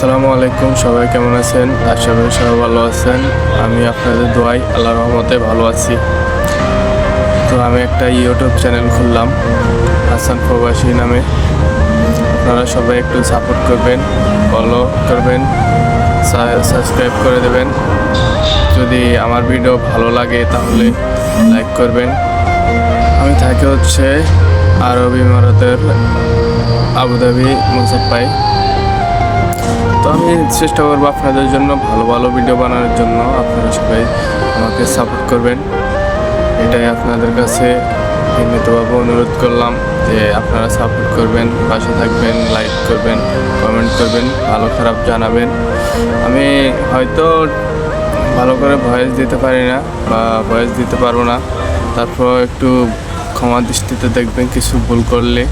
আসসালামু আলাইকুম, সবাই কেমন আছেন? আশা করি সবাই ভালো আছেন। আমি আপনাদের দোয়াই আল্লাহ রহমতে ভালো আছি। তো আমি একটা ইউটিউব চ্যানেল খুললাম, হাসান প্রবাসী নামে। আপনারা সবাই একটু সাপোর্ট করবেন ফলো করবেন সাবস্ক্রাইব করে দেবেন। যদি আমার ভিডিও ভালো লাগে, তাহলে লাইক করবেন। আমি থাকি হচ্ছে আরব ইমারতের আবুধাবি মুসাফাই। চেষ্টা করব আপনাদের জন্য, ভালো ভালো ভিডিও বানানোর জন্য। আপনারা সবাই আমাকে সাপোর্ট করবেন। এটাই আপনাদের কাছে বিনীতভাবে অনুরোধ করলাম যে আপনারা সাপোর্ট করবেন, পাশে থাকবেন লাইক করবেন কমেন্ট করবেন, ভালো খারাপ জানাবেন। আমি হয়তো ভালো করে ভয়েস দিতে পারি না বা ভয়েস দিতে পারব না। তারপর একটু ক্ষমা দৃষ্টিতে দেখবেন কিছু ভুল করলে।